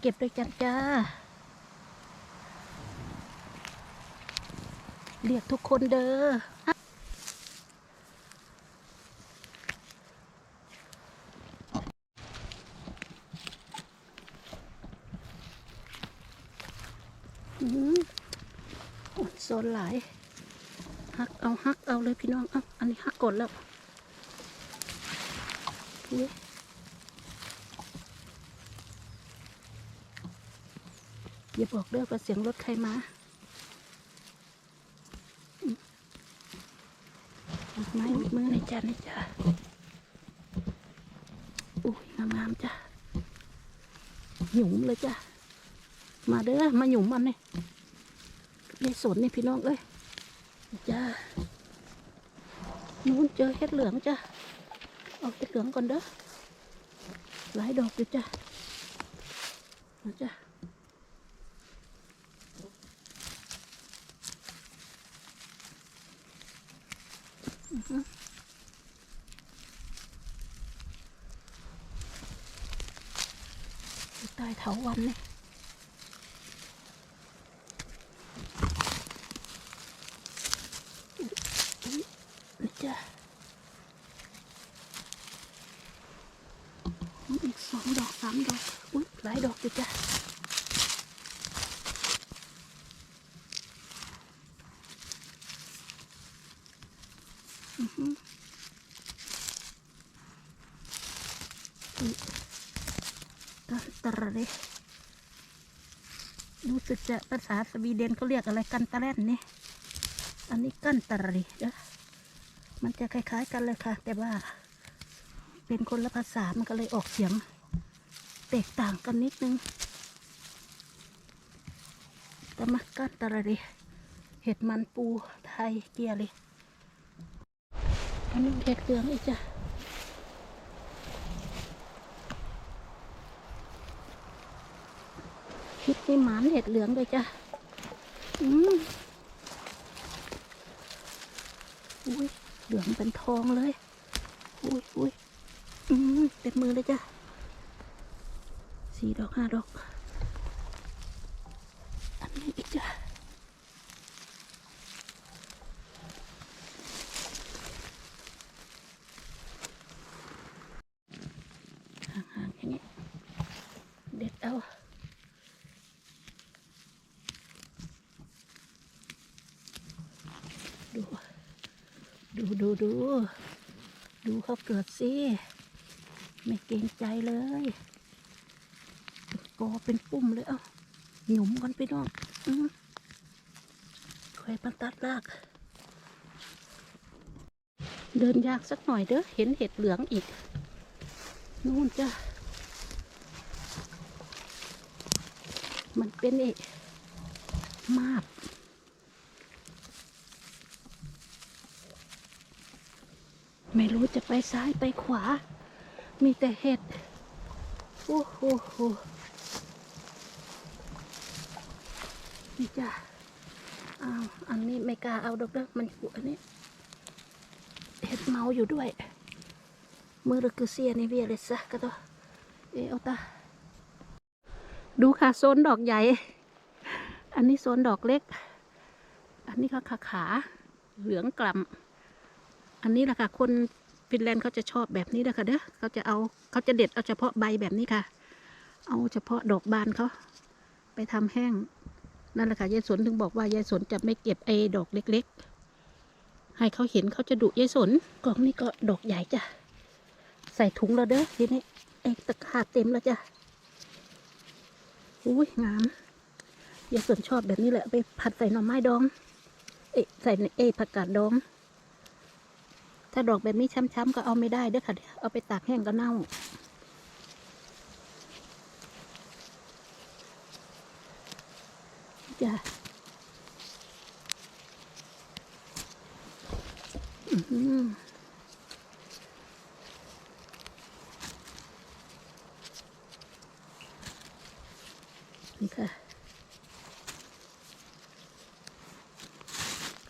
เก็บด้วยกันจ้า เรียกทุกคนเด้ออืมโอ้ยโซนหลายฮักเอาฮักเอาเลยพี่น้อง เอาอันนี้ฮักกดแล้ว อย่าบอกเด้อว่าเสียงรถใครมาไม้มือในจานนี่จ้ะอุ้ยงามๆจ้ะหยุ่มเลยจ้ะมาเด้อมาหยุ่มมันนี่ยายสนนี่พี่น้องเอ้ยจ้านู้นเจอเห็ดเหลืองจ้ะเอาเห็ดเหลืองก่อนเด้อหลายดอกอยู่จ้ะมาจ้ะอือฮึ อยู่ใต้เถาวันนี่นี่จ้ะอีกสองดอกสามดอก อุ้ยหลายดอกอยู่จ้ะอือหืออุ๊ย กันตรเลยรู้สึกจะภาษาสวีเดนเขาเรียกอะไรกันตะแลนนี่อันนี้กันตระเลยมันจะคล้าย ๆ กันเลยค่ะ แต่ว่า เป็นคนละภาษามันก็เลยออกเสียง แตกต่างกันนิดนึงตมักันตะระเรเห็ดมันปูไทยเกียเลยอันนี้เห็ดเหลืองอีกจ้ะ มีหมานเห็ดเหลืองเลยจ้ะ อืมอุ้ยเหลืองเป็นทองเลย อุ้ยอุ้ยอืมเต็มมือเลยจ้ะสี่ดอกห้าดอก อันนี้อีกจ้ะ ห่างๆอย่างนี้ เด็ดเอา ดู ดูดูดู ดูเขาเกิดสิ ไม่เกรงใจเลย กอเป็นปุ่มเลยเอ้าหยุมกันไปน้องอืมคอยมันตัดราก เดินยากสักหน่อยเด้อ เห็นเห็ดเหลืองอีก นู่นจ้ะ มันเป็นเอกมาบ ไม่รู้จะไปซ้ายไปขวา มีแต่เห็ดโอ้โหโหนี่จ้ะอ้าวอันนี้ไม่กล้าเอาดอกเด้อมันอยู่อันนี้เห็ดเมาอยู่ด้วย มือระคือเสียนี่เวียเลยซะก็ต้อเออเอาตาดูค่ะโซนดอกใหญ่ อันนี้โซนดอกเล็ก อันนี้ก็ขาขา เหลืองกล่ำ อันนี้แหละค่ะ คนฟินแลนด์เขาจะชอบแบบนี้นะคะเด้อเขาจะเอาเขาจะเด็ดเอาเฉพาะใบแบบนี้ค่ะ เอาเฉพาะดอกบานเขาไปทำแห้งนั่นแหละค่ะยายสนถึงบอกว่ายายสนจะไม่เก็บไอ้ดอกเล็ก ๆ ให้เขาเห็นเขาจะดุยายสนกล่องนี้ก็ดอกใหญ่จ้ะใส่ถุงแล้วเด้อทีนี้ไอ้ตะขาบเต็มแล้วจ้ะอุ้ยงามยายสนชอบแบบนี้แหละไปผัดใส่หน่อไม้ดองเอ๊ะใส่ในเอ๊ะผักกาดดอง ถ้าดอกแบบนี้ช้ำๆก็เอาไม่ได้เด้อค่ะ เอาไปตากแห้งก็เน่า จ้ะอื้อหือนี่ค่ะ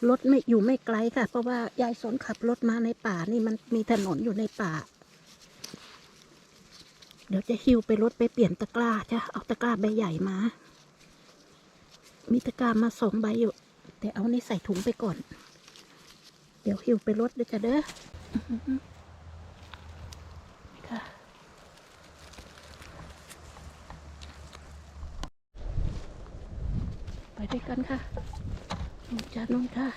รถไม่อยู่ไม่ไกลค่ะ เพราะว่ายายสนขับรถมาในป่านี่มันมีถนนอยู่ในป่า เดี๋ยวจะหิวไปรถไปเปลี่ยนตะกร้าจ้ะเอาตะกร้าใบใหญ่มา มีตะกร้ามาสองใบอยู่ แต่เอานี่ใส่ถุงไปก่อน เดี๋ยวหิวไปรถเดี๋ยวจะเด้อค่ะไปด้วยกันค่ะ จานู่นค่ะ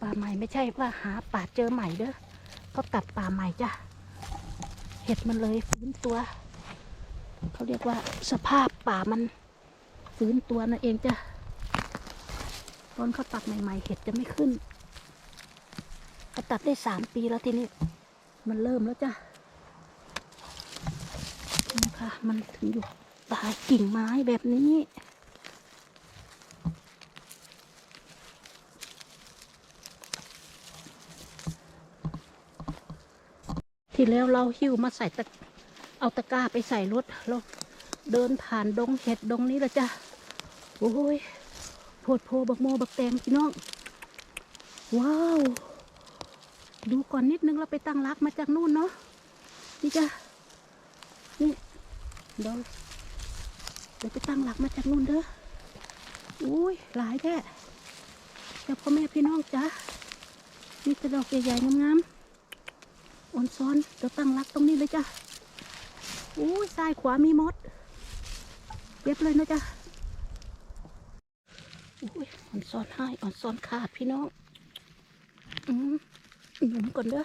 ป่าใหม่ไม่ใช่ว่าหาป่าเจอใหม่เด้อเขาตัดป่าใหม่จ้ะเห็ดมันเลยฟื้นตัวเขาเรียกว่าสภาพป่ามันฟื้นตัวนั่นเองจ้ะตอนเขาตัดใหม่ ๆ เห็ดจะไม่ขึ้นเขาตัดได้สามปีแล้วทีนี้ มันเริ่มแล้วจ้ะนี่ค่ะมันถึงอยู่ตายกิ่งไม้แบบนี้ ที่แล้วเราหิ้วมาใส่ตะเอาตะกร้าไปใส่รถเราเดินผ่านดงเห็ดดงนี้ละจ้ะโอ้ยโพดโพบักโมบักแตงพี่น้อง ว้าว ดูก่อนนิดนึงเราไปตั้งรักมาจากนู่นเนาะนี่จ้ะนี่เดี๋ยวเดี๋ยวไปตั้งหลักมาจากนู่นเด้ออุ้ยหลายแท้เจ้าพ่อแม่พี่น้องจ้ะมีแต่ดอกใหญ่ๆงามๆ อ่อนซ้อนเดี๋ยวตั้งรักตรงนี้เลยจ้ะอุ้ยซ้ายขวามีมดเรียบเลยนะจ๊ะอุ้ยอ่อนซ้อนให้อ่อนซ้อนขาดพี่น้องอืมหนุนก่อนเด้อ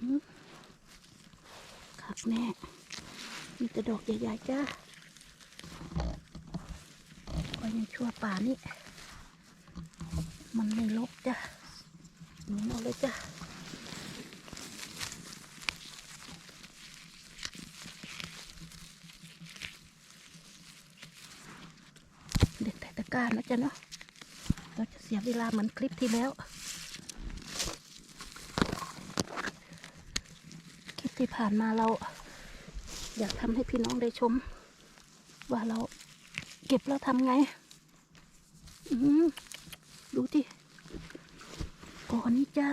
อืมคักแน่ มีแต่ดอกใหญ่ๆจ้าก็ยังชั่วป่านี่ มันไม่ลบจ้ะ หนุนเอาเลยจ้ะเด็กแต่ตะการนะจ๊ะเนาะเราจะเสียเวลาเหมือนคลิปที่แล้ว คลิปที่ผ่านมาเรา อยากทำให้พี่น้องได้ชม ว่าเราเก็บแล้วทำไง อืมดูที่ จ้า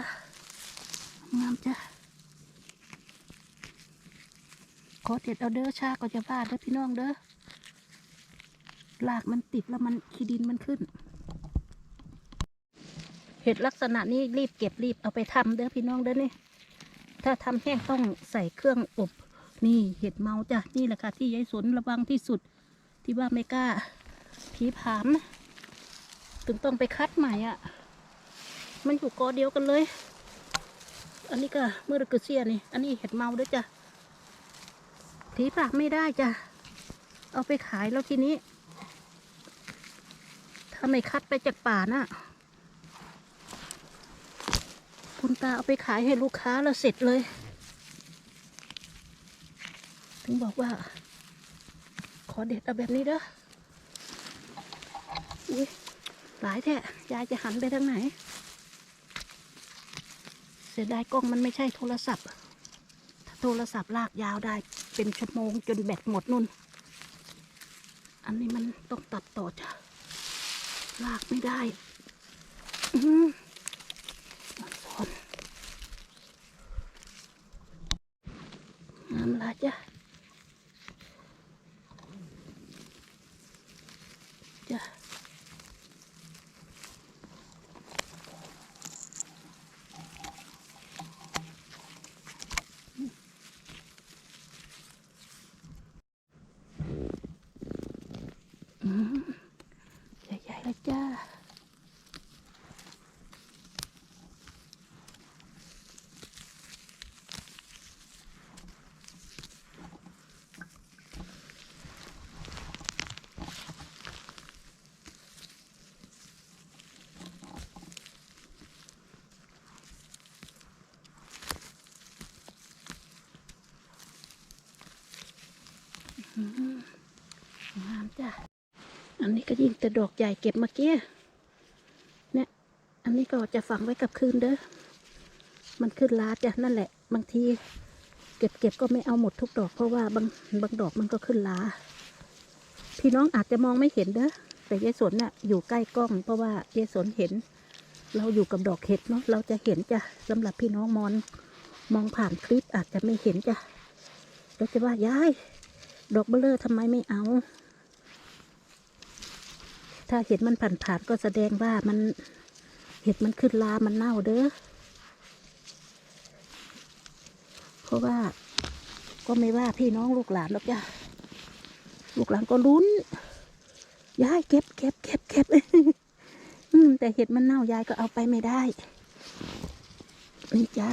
งามจ้ะขอเด็ดเอาเด้อชาก็จะพลาดเด้อพี่น้องเด้อลากมันติดแล้วมันขี้ดินมันขึ้น เห็ดลักษณะนี้รีบเก็บรีบเอาไปทำเด้อพี่น้องเด้อนี่ถ้าทำแห้งต้องใส่เครื่องอบ นี่เห็ดเมาจ้ะนี่แหละค่ะที่ยายสนระวังที่สุดที่ว่าไม่กล้าผีผามถึงต้องไปคัดใหม่อะ มันอยู่กอเดียวกันเลย อันนี้ก็เมื่อรกเซียนี่ อันนี้เห็ดเมาด้วยจ้ะผีผามไม่ได้จ้ะ เอาไปขายแล้วทีนี้ ถ้าไม่คัดไปจากป่าน่ะ คุณตาเอาไปขายให้ลูกค้าแล้วเสร็จเลย ถึงบอกว่า ขอเด็ดเอาแบบนี้เด้ออุ้ยหลายแท้ยายจะหันไปทางไหน สียดายกล้องมันไม่ใช่โทรศัพท์ ถ้าโทรศัพท์ลากยาวได้เป็นชั่วโมงจนแบตหมดนุ่น อันนี้มันต้องตัดต่อจ้ะ ลากไม่ได้อืมอ่อนซ้อนงามละจ้ะ dài dài là cha Mm-hmm. จ้ะ อันนี้ก็ยิ่งแต่ดอกใหญ่เก็บเมื่อกี้เนี่ย อันนี้ก็จะฝังไว้กับคืนเด้อ มันขึ้นลาจ้ะนั่นแหละ บางทีเก็บเก็บก็ไม่เอาหมดทุกดอก เพราะว่าบางบางดอกมันก็ขึ้นลา พี่น้องอาจจะมองไม่เห็นเด้อ แต่ยายสนน่ะอยู่ใกล้กล้อง เพราะว่ายายสนเห็น เราอยู่กับดอกเห็ดเนาะ เราจะเห็นจ้ะสำหรับพี่น้องมอน มองผ่านคลิปอาจจะไม่เห็นจ้ะเราจะว่ายายดอกเบลเลอร์ทำไมไม่เอา ถ้าเห็ดมันผ่านๆก็แสดงว่ามันเห็ดมันขึ้นลามันเน่าเด้อ เพราะว่าก็ไม่ว่าพี่น้องลูกหลานหรอกจ้ะลูกหลานก็ลุ้น ยายเก็บเก็บเก็บเก็บอืมแต่เห็ดมันเน่ายายก็เอาไปไม่ได้ นี่จ้า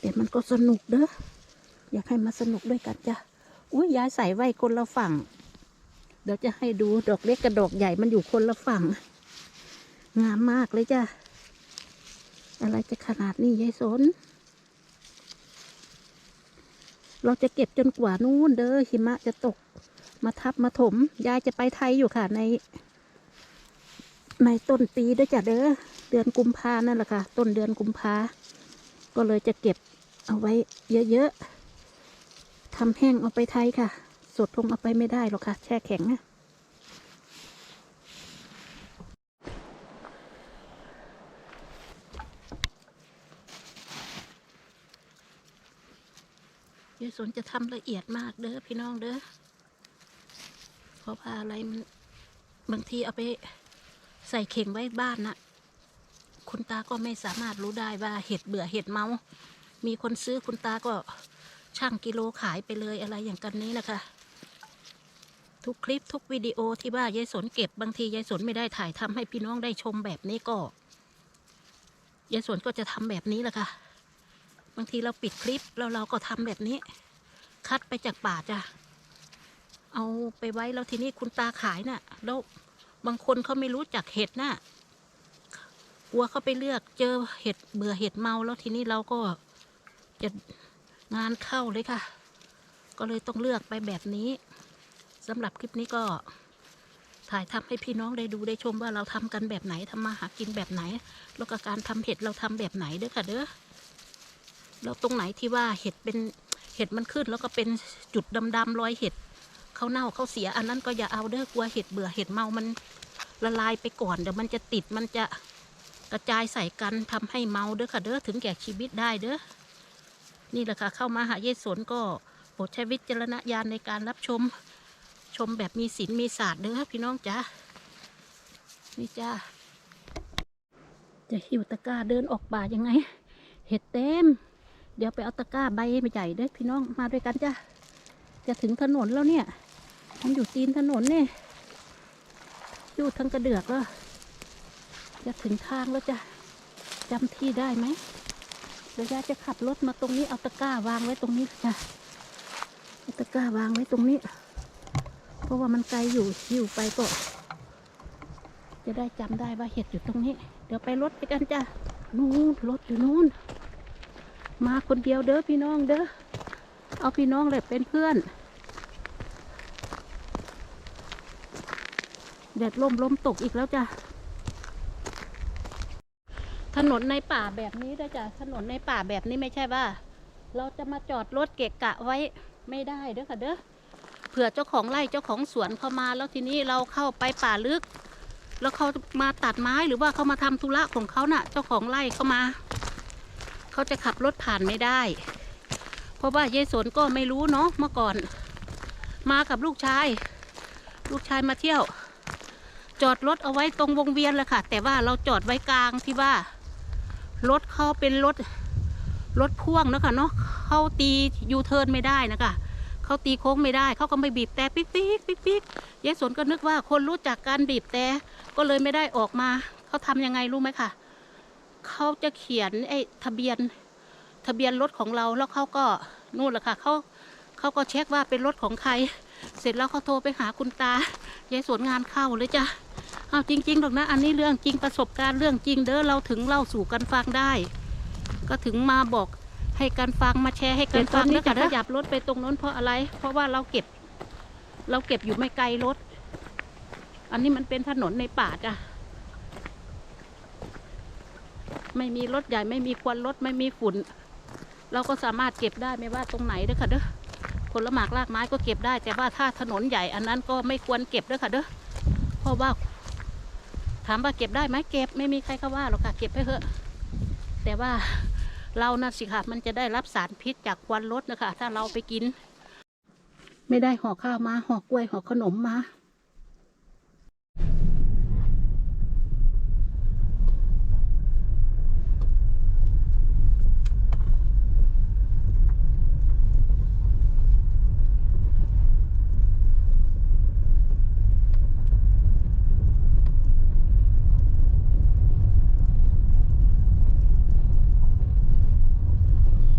แต่มันก็สนุกเด้อ อยากให้มาสนุกด้วยกันจ้ะ อุ้ยยายใส่ไว้คนละฝั่ง เดี๋ยวจะให้ดูดอกเล็กกับดอกใหญ่มันอยู่คนละฝั่ง งามมากเลยจ้ะ อะไรจะขนาดนี้ยายสน เราจะเก็บจนกว่านู้นเด้อหิมะจะตก มาทับมาถม ยายจะไปไทยอยู่ค่ะใน ในต้นปีด้วยจ้ะเด้อ เดือนกุมภานั่นแหละค่ะ ต้นเดือนกุมภา ก็เลยจะเก็บเอาไว้เยอะๆทำแห้งเอาไปไทยค่ะ สดคงเอาไปไม่ได้หรอกค่ะ แช่แข็งอะยายสนจะทำละเอียดมากเด้อพี่น้องเด้อเพราะว่าอะไรมันบางทีเอาไปใส่เข่งไว้บ้านน่ะ คุณตาก็ไม่สามารถรู้ได้ว่าเห็ดเบื่อเห็ดเมา มีคนซื้อคุณตาก็ช่างกิโลขายไปเลยอะไรอย่างกันนี้นะคะ ทุกคลิปทุกวิดีโอที่ว่ายายสนเก็บบางทียายสนไม่ได้ถ่ายทำให้พี่น้องได้ชมแบบนี้ก็ยายสนก็จะทำแบบนี้แหละค่ะ บางทีเราปิดคลิปแล้วเราก็ทำแบบนี้ คัดไปจากป่าจ้ะเอาไปไว้แล้วทีนี้คุณตาขายน่ะ แล้วบางคนเขาไม่รู้จักเห็ดน่ะกลัวเขาไปเลือกเจอเห็ดเบื่อเห็ดเมาแล้วทีนี้เราก็จะงานเข้าเลยค่ะ ก็เลยต้องเลือกไปแบบนี้ สำหรับคลิปนี้ก็ถ่ายทำให้พี่น้องได้ดูได้ชมว่าเราทำกันแบบไหนทำมาหากินแบบไหน แล้วก็การทำเห็ดเราทำแบบไหนเด้อค่ะเด้อแล้วตรงไหนที่ว่าเห็ดเป็นเห็ดมันขึ้น แล้วก็เป็นจุดดำๆรอยเห็ดเขาเน่าเขาเสีย อันนั้นก็อย่าเอาเด้อกลัวเห็ดเบื่อเห็ดเมามันละลายไปก่อนเดี๋ยวมันจะติดมันจะกระจายใส่กันทำให้เมาเด้อค่ะเด้อถึงแก่ชีวิตได้เด้อนี่แหละค่ะเข้ามาหาเยสนก็โปรดใช้วิจารณญาณในการรับชม ชมแบบมีศีลมีศาสตร์เด้อพี่น้องจ้านี่จ้าจะหิวตะกร้าเดินออกป่ายังไง เห็ดเต็ม เดี๋ยวไปเอาตะกร้าใบใหญ่เด้อพี่น้องมาด้วยกันจ้าจะถึงถนนแล้วเนี่ย มันอยู่ตีนถนนเนี่ยอยู่ทางกระเดือกแล้วจะถึงทางแล้วจ้ะจำที่ได้ไหมเดี๋ยวยาจะขับรถมาตรงนี้เอาตะกร้าวางไว้ตรงนี้จ้ะเอาตะกร้าวางไว้ตรงนี้ ราะว่ามันไกลอยู่อยู่ไปก็ จะได้จำได้ว่าเห็ดอยู่ตรงนี้ เดี๋ยวไปรถไปกันจ้ะนู่นรถอยู่นู่น มาคนเดียวเด้อพี่น้องเด้อเอาพี่น้องเลยเป็นเพื่อนแดดลมลมตกอีกแล้วจ้ะ ถนนในป่าแบบนี้ด้วยจ้ะ ถนนในป่าแบบนี้ไม่ใช่ว่า เราจะมาจอดรถเกะกะไว้ไม่ได้เด้อค่ะเด้อ เผื่อเจ้าของไร่เจ้าของสวนเขามาแล้วทีนี้เราเข้าไปป่าลึก แล้วเขามาตัดไม้หรือว่าเขามาทำธุระของเขาน่ะ เจ้าของไร่เขามา เขาจะขับรถผ่านไม่ได้ เพราะว่ายายสนก็ไม่รู้เนาะเมื่อก่อน มากับลูกชาย ลูกชายมาเที่ยว จอดรถเอาไว้ตรงวงเวียนเลยค่ะ แต่ว่าเราจอดไว้กลางที่ว่ารถเขาเป็นรถรถพ่วงนะคะเนาะเขาตียูเทิร์นไม่ได้นะคะ เขาตีโค้งไม่ได้เขาก็ไม่บีบแต่ปิ๊กปิ๊กปิ๊กปิ๊กยายสนก็นึกว่าคนรู้จักการบีบแต่ก็เลยไม่ได้ออกมาเขาทำยังไงรู้ไหมคะเขาจะเขียนไอ้ทะเบียนทะเบียนรถของเราแล้วเขาก็นู่นแหละค่ะเขาเขาก็เช็คว่าเป็นรถของใคร เสร็จแล้วเขาโทรไปหาคุณตายายสวนงานเข้าเลยจ้ะเอาจริงๆหรอกนะอันนี้เรื่องจริงประสบการณ์เรื่องจริงเด้อเราถึงเล่าสู่กันฟังได้ ก็ถึงมาบอก ให้กันฟังมาแชร์ให้กันฟังแล้วจะขยับรถไปตรงนู้นเพราะอะไร เพราะว่าเราเก็บ เราเก็บอยู่ไม่ไกลรถ อันนี้มันเป็นถนนในป่าจ้ะไม่มีรถใหญ่ไม่มีควันรถไม่มีฝุ่น เราก็สามารถเก็บได้ไม่ว่าตรงไหนเด้อค่ะเด้อผลหมากรากไม้ก็เก็บได้ แต่ว่าถ้าถนนใหญ่อันนั้นก็ไม่ควรเก็บเด้อค่ะเด้อเพราะว่า ถามว่าเก็บได้ไหมเก็บไม่มีใครเขาว่าหรอกค่ะเก็บไปเถอะ แต่ว่า เรานะสิค่ะมันจะได้รับสารพิษจากควันรถนะคะ ถ้าเราไปกิน ไม่ได้ห่อข้าวมาห่อกล้วยห่อขนมมา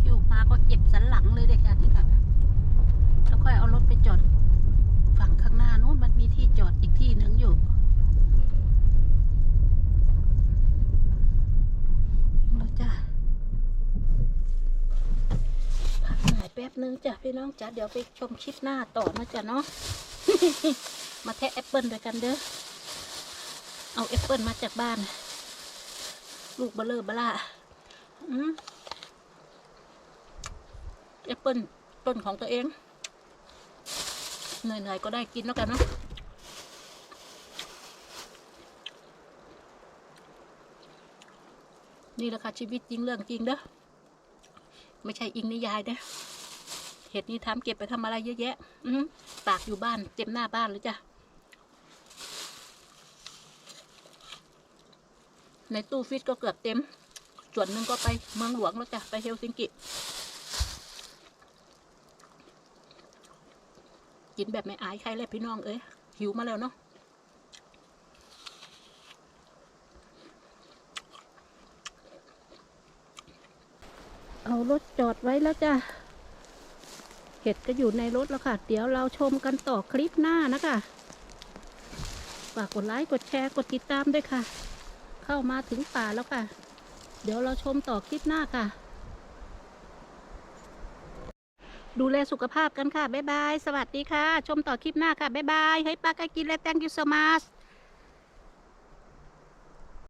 อยู่มาก็เจ็บสันหลังเลยเด็กค่ะนี่ค่ะแล้วค่อยเอารถไปจอด ฝั่งข้างหน้านู้นมันมีที่จอดอีกที่หนึ่งอยู่ถึงแล้วจ้ะพักหน่อยแป๊บนึงจ้ะพี่ น้องจ้ะเดี๋ยวไปชมคลิปหน้าต่อนะจ๊ะเนาะ มาแทะแอปเปิลด้วยกันเด้อ เอาแอปเปิลมาจากบ้าน ลูกเบลเลอร์บล่าอืมแอปเปิลต้นของตัวเอง เหนื่อยๆก็ได้กินแล้วกันเนาะนี่แหละค่ะชีวิตจริงเรื่องจริงเด้อไม่ใช่อิงนิยายเด้อ ห็ดนี้ทำเก็บไปทำอะไรเยอะแยะ อืตากอยู่บ้านเต็มหน้าบ้านเลยจ้ะ ในตู้ฟิตก็เกือบเต็ม ส่วนหนึ่งก็ไปเมืองหลวงแล้วจ้ะ ไปเฮลซิงกิ กินแบบไม่อายใครเลยพี่น้องเอ้ยหิวมาแล้วเนาะเอารถจอดไว้แล้วจ้ะ เห็ดก็อยู่ในรถแล้วค่ะ เดี๋ยวเราชมกันต่อคลิปหน้านะคะฝากกดไลค์กดแชร์กดติดตามด้วยค่ะ เข้ามาถึงป่าแล้วค่ะ เดี๋ยวเราชมต่อคลิปหน้าค่ะ ดูแลสุขภาพกันค่ะ บ๊ายบาย สวัสดีค่ะ ชมต่อคลิปหน้าค่ะ บ๊ายบายเฮ้ยป้าก็กินแล้ว thank you so much